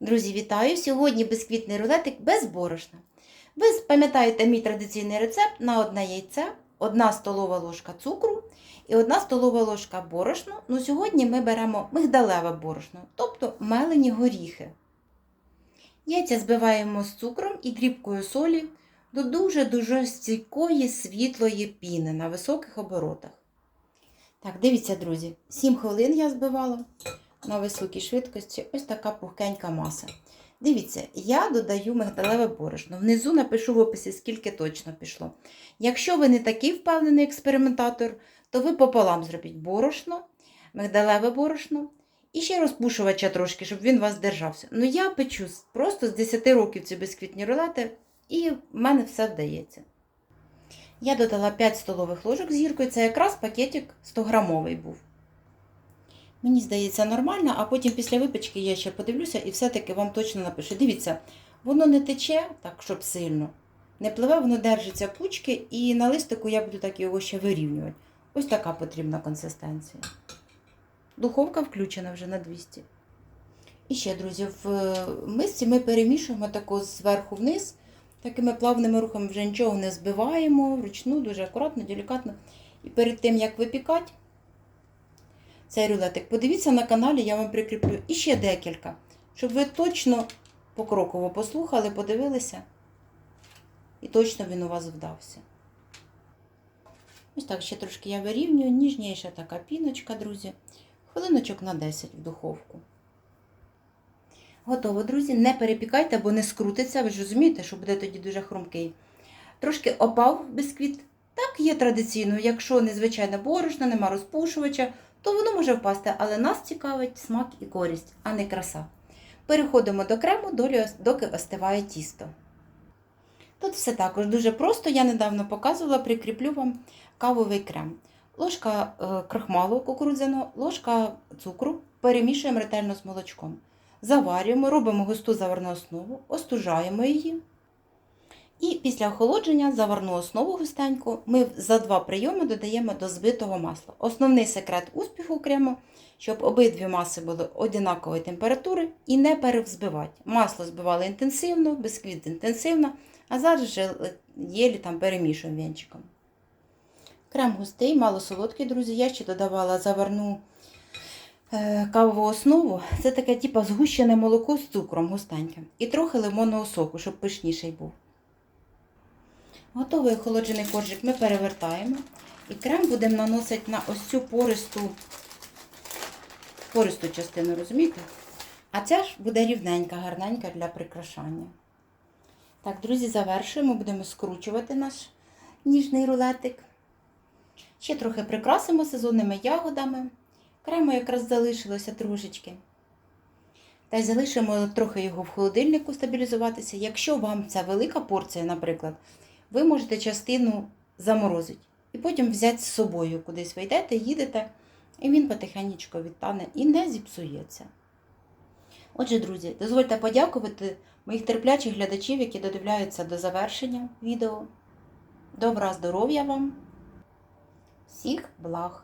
Друзі, вітаю! Сьогодні безквітний рулетик без борошна. Ви пам'ятаєте мій традиційний рецепт на одне яйце, одна столова ложка цукру і одна столова ложка борошна. Ну, сьогодні ми беремо мигдалеве борошно, тобто мелені горіхи. Яйця збиваємо з цукром і дрібкою солі до дуже-дуже стійкої світлої піни на високих оборотах. Так, дивіться, друзі, 7 хвилин я збивала на високій швидкості ось така пухкенька маса. Дивіться, я додаю мигдалеве борошно. Внизу напишу в описі, скільки точно пішло. Якщо ви не такий впевнений експериментатор, то ви пополам зробіть борошно, мигдалеве борошно і ще розпушувача трошки, щоб він вас держався. Ну, я печу просто з 10 років ці безквітні рулети, і в мене все вдається. Я додала 5 столових ложок з гіркою, це якраз пакетик 100 грамовий був. Мені здається нормально, а потім після випічки я ще подивлюся і все-таки вам точно напишу. Дивіться, воно не тече так, щоб сильно. Не пливе, воно держиться пучки, і на листику я буду так його ще вирівнювати. Ось така потрібна консистенція. Духовка включена вже на 200. І ще, друзі, в мисці ми перемішуємо тако зверху вниз. Такими плавними рухами вже нічого не збиваємо, вручну, дуже акуратно, делікатно. І перед тим, як випікати, цей рулетик. Подивіться на каналі, я вам прикріплю і ще декілька, щоб ви точно покроково послухали, подивилися. І точно він у вас вдався. Ось так ще трошки я вирівнюю, ніжніша така піночка, друзі. Хвилиночок на 10 в духовку. Готово, друзі. Не перепікайте, бо не скрутиться. Ви ж розумієте, що буде тоді дуже хрумкий. Трошки опав бісквіт. Так є традиційно, якщо незвичайне борошно, нема розпушувача, то воно може впасти, але нас цікавить смак і користь, а не краса. Переходимо до крему, доки остиває тісто. Тут все також дуже просто, я недавно показувала, прикріплю вам кавовий крем. Ложка е, крахмалу кукурудзяного, ложка цукру, перемішуємо ретельно з молочком. Заварюємо, робимо густу заварну основу, остужаємо її. І після охолодження заварну основу густеньку ми за два прийоми додаємо до збитого масла. Основний секрет успіху крему, щоб обидві маси були однакової температури і не перевзбивати. Масло збивали інтенсивно, бисквіт інтенсивно, а зараз вже єлі там перемішуємо вінчиком. Крем густий, мало солодкий, друзі. Я ще додавала заварну е, кавову основу. Це таке типу, згущене молоко з цукром густеньким. І трохи лимонного соку, щоб пишніший був. Готовий охолоджений коржик ми перевертаємо. І крем будемо наносити на ось цю пористу, пористу частину, розумієте? А ця ж буде рівненька, гарненька для прикрашання. Так, друзі, завершуємо, будемо скручувати наш ніжний рулетик. Ще трохи прикрасимо сезонними ягодами. Крему якраз залишилося трошечки. Та й залишимо трохи його в холодильнику стабілізуватися. Якщо вам ця велика порція, наприклад, ви можете частину заморозити. І потім взяти з собою, кудись ви йдете, їдете, і він потихеньку відтане і не зіпсується. Отже, друзі, дозвольте подякувати моїх терплячих глядачів, які додивляються до завершення відео. Добра здоров'я вам! Всіх благ!